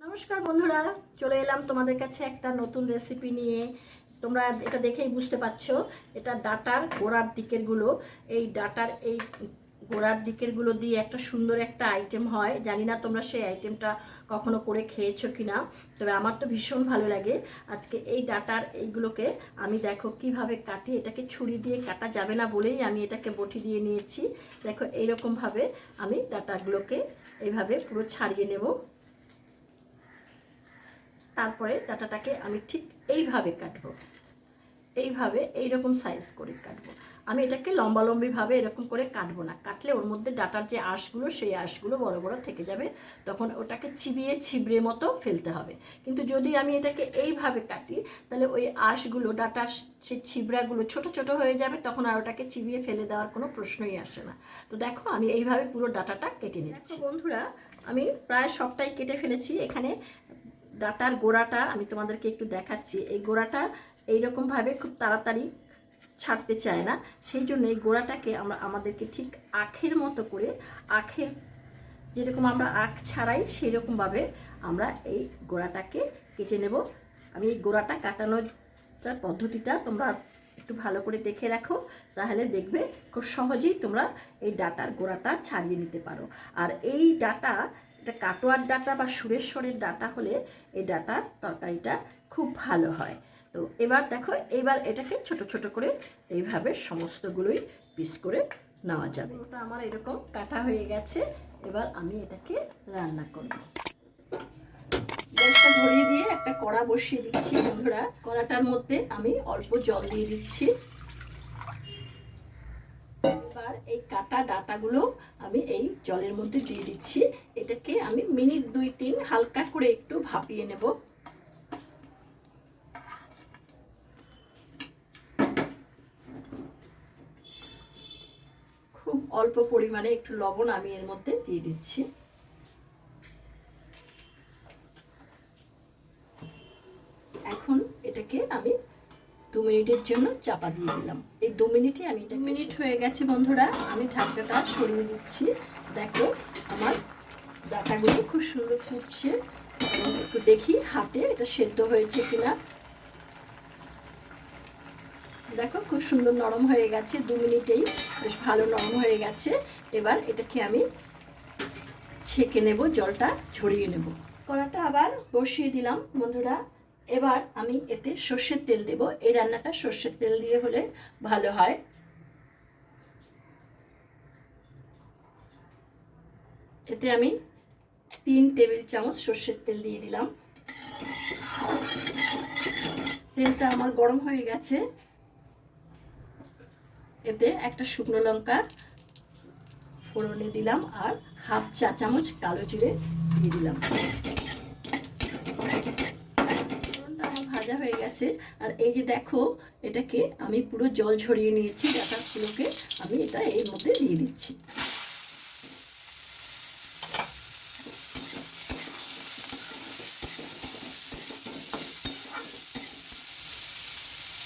নমস্কার বন্ধুরা, চলে এলাম তোমাদের কাছে একটা নতুন রেসিপি নিয়ে। তোমরা এটা দেখেই বুঝতে পারছ, এটা ডাটার গোড়ার দিকেরগুলো। এই ডাটার এই গোড়ার দিকেরগুলো দিয়ে একটা সুন্দর একটা আইটেম হয়। জানি না তোমরা সেই আইটেমটা কখনো করে খেয়েছো কি না তবে আমার তো ভীষণ ভালো লাগে। আজকে এই ডাটার এইগুলোকে আমি দেখো কীভাবে কাটি, এটাকে ছুরি দিয়ে কাটা যাবে না বলেই আমি এটাকে বটি দিয়ে নিয়েছি। দেখো এইরকমভাবে আমি ডাটাগুলোকে এইভাবে পুরো ছাড়িয়ে নেব। তারপরে ডাটাটাকে আমি ঠিক এইভাবে কাটবো। এইভাবে এইরকম সাইজ করে কাটব। আমি এটাকে লম্বালম্বিভাবে এরকম করে কাটবো না। কাটলে ওর মধ্যে ডাটার যে আঁশগুলো সেই আঁশগুলো বড় বড় থেকে যাবে। তখন ওটাকে চিবিয়ে ছিবড়ে মতো ফেলতে হবে। কিন্তু যদি আমি এটাকে এইভাবে কাটি তাহলে ওই আঁশগুলো ডাটার সেই ছিবড়াগুলো ছোট ছোট হয়ে যাবে তখন আর ওটাকে চিবিয়ে ফেলে দেওয়ার কোনো প্রশ্নই আসে না। তো দেখো আমি এইভাবে পুরো ডাটাটা কেটে নিচ্ছি। বন্ধুরা আমি প্রায় সবটাই কেটে ফেলেছি। এখানে ডাটার গোড়াটা আমি তোমাদেরকে একটু দেখাচ্ছি। এই গোড়াটা এইরকমভাবে খুব তাড়াতাড়ি ছাড়তে চায় না। সেই জন্য এই গোড়াটাকে আমরা আমাদেরকে ঠিক আখের মতো করে আখের যেরকম আমরা আখ ছাড়াই সেই রকমভাবে আমরা এই গোড়াটাকে কেটে নেব। আমি এই গোড়াটা কাটানোর পদ্ধতিটা তোমরা একটু ভালো করে দেখে রাখো, তাহলে দেখবে খুব সহজেই তোমরা এই ডাটার গোড়াটা ছাড়িয়ে নিতে পারো। আর এই ডাটা এটা কাটোয়ার ডাটা বা সুরেশ্বরের ডাটা হলে এই ডাটার তরকারিটা খুব ভালো হয়। তো এবার দেখো, এবার এটাকে ছোট ছোট করে এইভাবে সমস্তগুলোই পিস করে নেওয়া যাবে। ওটা আমার এরকম কাটা হয়ে গেছে, এবার আমি এটাকে রান্না করব। গ্যাসটা ধরিয়ে দিয়ে একটা কড়া বসিয়ে দিচ্ছি বন্ধুরা। কড়াটার মধ্যে আমি অল্প জল দিয়ে দিচ্ছি। এবার এই কাটা ডাটাগুলো আমি এই জলের মধ্যে দিয়ে দিচ্ছি। এটাকে আমি মিনিট দুই তিন হালকা করে একটু ভাপিয়ে নেব। খুব অল্প পরিমাণে একটু লবণ আমি এর মধ্যে দিয়ে দিচ্ছি। এখন এটাকে আমি দু মিনিটের জন্য চাপা দিয়ে দিলাম। এই দু মিনিটে আমি এটা মিনিট হয়ে গেছে বন্ধুরা আমি ঢাকনাটা সরিয়ে দিচ্ছি দেখো আমার ডাটাগুলো খুব সুন্দর ফুটছে। একটু দেখি হাতে এটা সেদ্ধ হয়েছে কিনা। দেখো খুব সুন্দর নরম হয়ে গেছে দু মিনিটেই। বেশ ভালো নরম হয়ে গেছে। এবার এটাকে আমি ছেঁকে নেব জলটা ঝরিয়ে নেব। কড়াটা আবার বসিয়ে দিলাম বন্ধুরা। এবার আমি এতে সর্ষের তেল দেব। এই রান্নাটা সর্ষের তেল দিয়ে হলে ভালো হয়। এতে আমি তিন টেবিল চামচ সর্ষের তেল দিয়ে দিলাম। তেলটা আমার গরম হয়ে গেছে। এতে একটা শুকনো লঙ্কা ফোড়নে দিলাম আর হাফ চা চামচ কালো জিরে দিয়ে দিলাম ভাজা হয়ে গেছে আর এই যে দেখো, এটাকে আমি পুরো জল ঝরিয়ে নিয়েছি, ডাটাগুলোকে আমি এটা এর মধ্যে দিয়ে দিচ্ছি।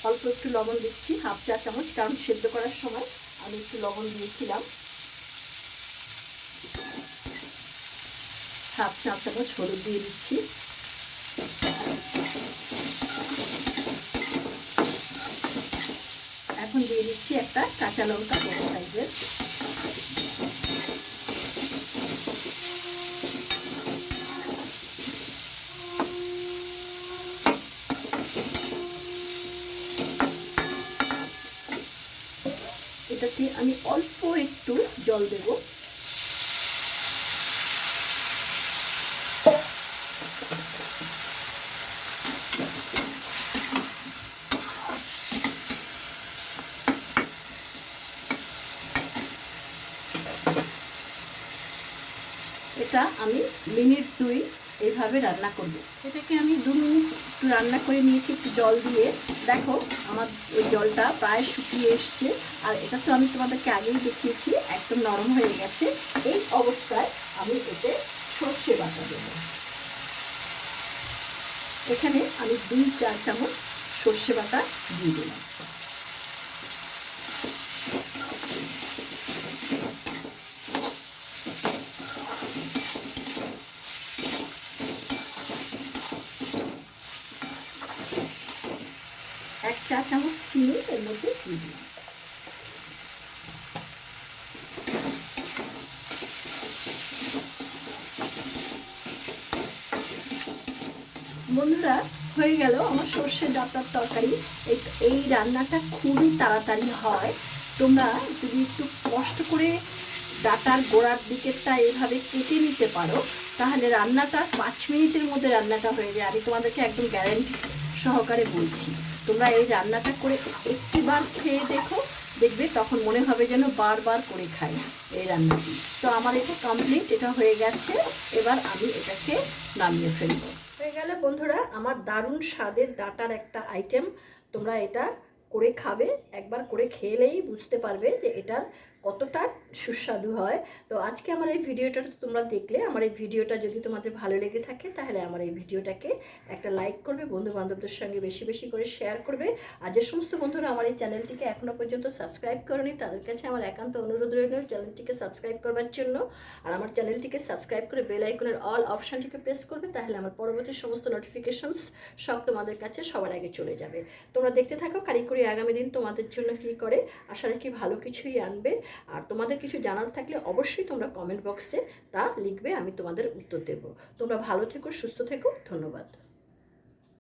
অল্প একটু লবণ দিচ্ছি, হাফ চা চামচ, কারণ সেদ্ধ করার সময় আমি একটু লবণ দিয়েছিলাম। হাফ চা চামচ হলুদ দিয়ে দিচ্ছি। এখন দিয়ে দিচ্ছি একটা কাঁচা লঙ্কা বড় সাইজের। এটাতে আমি অল্প একটু জল দেব। এটা আমি মিনিট দুই এইভাবে রান্না করব। এটাকে আমি দু মিনিট একটু রান্না করে নিয়েছি, একটু জল দিয়ে। দেখো, আমার ওই জলটা প্রায় শুকিয়ে এসছে। আর এটা তো আমি তোমাদেরকে আগেই দেখিয়েছি, একদম নরম হয়ে গেছে। এই অবস্থায় আমি এতে সর্ষে বাটা দেবো। এখানে আমি দুই চার চামচ সর্ষে বাটা দিয়ে দিলাম। চা চামচ চিনি, এর মধ্যে দিয়ে দিলাম। বন্ধুরা, হয়ে গেল আমার সর্ষে ডাটার তরকারি। এই রান্নাটা খুবই তাড়াতাড়ি হয়। তোমরা যদি একটু কষ্ট করে ডাটার গোড়ার দিকেরটা এইভাবে কেটে নিতে পারো, তাহলে রান্নাটা পাঁচ মিনিটের মধ্যে রান্নাটা হয়ে যায়। আমি তোমাদেরকে একদম গ্যারেন্টি সহকারে বলছি। তোমরা এই রান্নাটা করে একটিবার খেয়ে দেখো, দেখবে তখন মনে হবে যেন বারবার করে খাই এই রান্নাটি। তো আমার এটা কমপ্লিট এটা হয়ে গেছে। এবার আমি এটাকে নামিয়ে ফেলব। হয়ে গেল বন্ধুরা, আমার দারুণ স্বাদের ডাটার একটা আইটেম তোমরা এটা করে খাবে, একবার করে খেলেই বুঝতে পারবে যে এটার কতটা সুস্বাদু হয়। তো আজকে আমার এই ভিডিওটা তোমরা দেখলে, আমার এই ভিডিওটা যদি তোমাদের ভালো লেগে থাকে, তাহলে আমার এই ভিডিওটাকে একটা লাইক করবে বন্ধু বান্ধবদের সঙ্গে বেশি বেশি করে শেয়ার করবে। আর যে সমস্ত বন্ধুরা আমার এই চ্যানেলটিকে এখনও পর্যন্ত সাবস্ক্রাইব করেনি, তাদের কাছে আমার একান্ত অনুরোধ রইল চ্যানেলটিকে সাবস্ক্রাইব করবার জন্য। আর আমার চ্যানেলটিকে সাবস্ক্রাইব করে বেল আইকনের অল অপশানটিকে প্রেস করবে, তাহলে আমার পরবর্তী সমস্ত নোটিফিকেশনস সব তোমাদের কাছে সবার আগে চলে যাবে। তোমরা দেখতে থাকো কারিগরি আগামী দিন তোমাদের জন্য কি করে, আশা রাখি ভালো কিছুই আনবে। আর তোমাদের কিছু জানার থাকলে অবশ্যই তোমরা কমেন্ট বক্সে তা লিখবে, আমি তোমাদের উত্তর দেবো। তোমরা ভালো থেকো, সুস্থ থেকো, ধন্যবাদ।